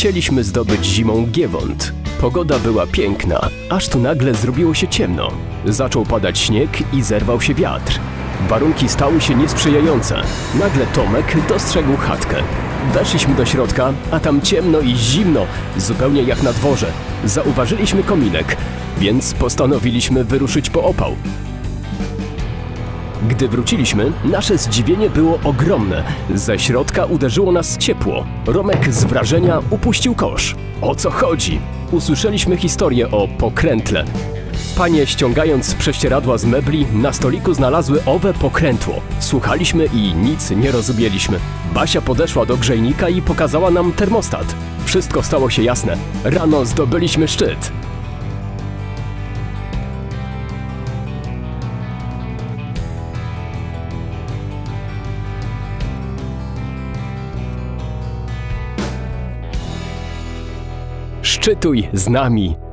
Chcieliśmy zdobyć zimą Giewont. Pogoda była piękna, aż tu nagle zrobiło się ciemno. Zaczął padać śnieg i zerwał się wiatr. Warunki stały się niesprzyjające. Nagle Tomek dostrzegł chatkę. Weszliśmy do środka, a tam ciemno i zimno, zupełnie jak na dworze. Zauważyliśmy kominek, więc postanowiliśmy wyruszyć po opał. Gdy wróciliśmy, nasze zdziwienie było ogromne. Ze środka uderzyło nas ciepło. Romek z wrażenia upuścił kosz. O co chodzi? Usłyszeliśmy historię o pokrętle. Panie ściągając prześcieradła z mebli, na stoliku znalazły owe pokrętło. Słuchaliśmy i nic nie rozumieliśmy. Basia podeszła do grzejnika i pokazała nam termostat. Wszystko stało się jasne. Rano zdobyliśmy szczyt. Szczytuj z nami!